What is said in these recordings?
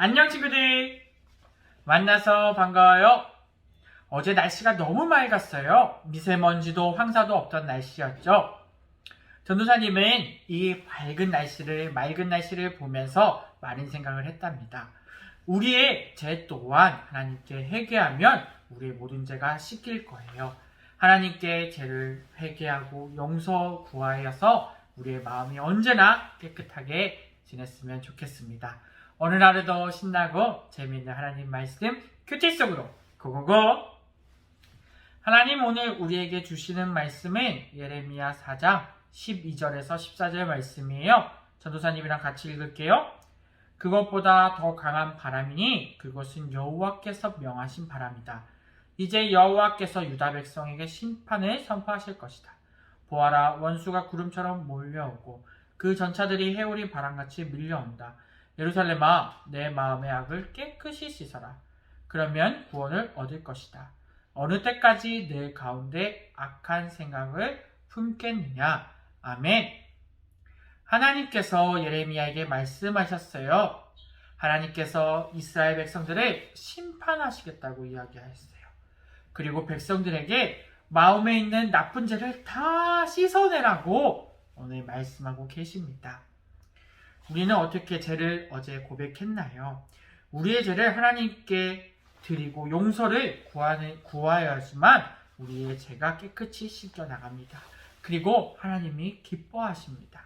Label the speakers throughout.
Speaker 1: 안녕 친구들. 만나서 반가워요. 어제 날씨가 너무 맑았어요. 미세먼지도 황사도 없던 날씨였죠. 전도사님은 이 밝은 날씨를 맑은 날씨를 보면서 많은 생각을 했답니다. 우리의 죄 또한 하나님께 회개하면 우리의 모든 죄가 씻길 거예요. 하나님께 죄를 회개하고 용서 구하여서 우리의 마음이 언제나 깨끗하게 지냈으면 좋겠습니다. 오늘 하루도 신나고 재미있는 하나님 말씀 큐티 속으로 고고고! 하나님 오늘 우리에게 주시는 말씀은 예레미야 4장 12절에서 14절 말씀이에요. 전도사님이랑 같이 읽을게요. 그것보다 더 강한 바람이니 그것은 여호와께서 명하신 바람이다. 이제 여호와께서 유다 백성에게 심판을 선포하실 것이다. 보아라 원수가 구름처럼 몰려오고 그 전차들이 해오리 바람같이 밀려온다. 예루살렘아 내 마음의 악을 깨끗이 씻어라. 그러면 구원을 얻을 것이다. 어느 때까지 내 가운데 악한 생각을 품겠느냐. 아멘. 하나님께서 예레미야에게 말씀하셨어요. 하나님께서 이스라엘 백성들을 심판하시겠다고 이야기하셨어요. 그리고 백성들에게 마음에 있는 나쁜 죄를 다 씻어내라고 오늘 말씀하고 계십니다. 우리는 어떻게 죄를 어제 고백했나요? 우리의 죄를 하나님께 드리고 용서를 구하는, 구하여야지만 우리의 죄가 깨끗이 씻겨 나갑니다. 그리고 하나님이 기뻐하십니다.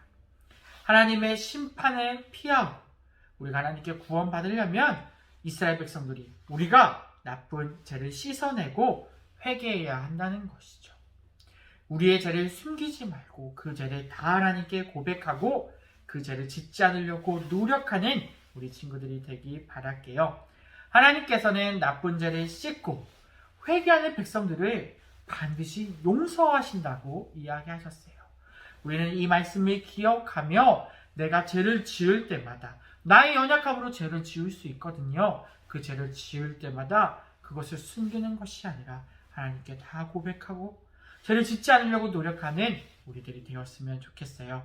Speaker 1: 하나님의 심판을 피하고 우리가 하나님께 구원받으려면 이스라엘 백성들이 우리가 나쁜 죄를 씻어내고 회개해야 한다는 것이죠. 우리의 죄를 숨기지 말고 그 죄를 다 하나님께 고백하고 그 죄를 짓지 않으려고 노력하는 우리 친구들이 되기 바랄게요. 하나님께서는 나쁜 죄를 씻고 회개하는 백성들을 반드시 용서하신다고 이야기하셨어요. 우리는 이 말씀을 기억하며 내가 죄를 지을 때마다 나의 연약함으로 죄를 지을 수 있거든요. 그 죄를 지을 때마다 그것을 숨기는 것이 아니라 하나님께 다 고백하고 죄를 짓지 않으려고 노력하는 우리들이 되었으면 좋겠어요.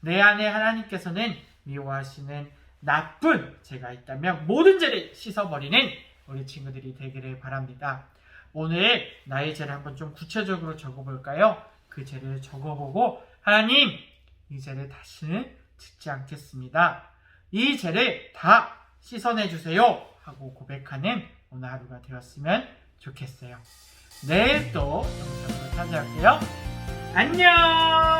Speaker 1: 내 안에 하나님께서는 미워하시는 나쁜 죄가 있다면 모든 죄를 씻어버리는 우리 친구들이 되기를 바랍니다. 오늘 나의 죄를 한번 좀 구체적으로 적어볼까요? 그 죄를 적어보고 하나님 이 죄를 다시는 짓지 않겠습니다. 이 죄를 다 씻어내 주세요 하고 고백하는 오늘 하루가 되었으면 좋겠어요. 내일 또 영상으로 찾아올게요. 안녕!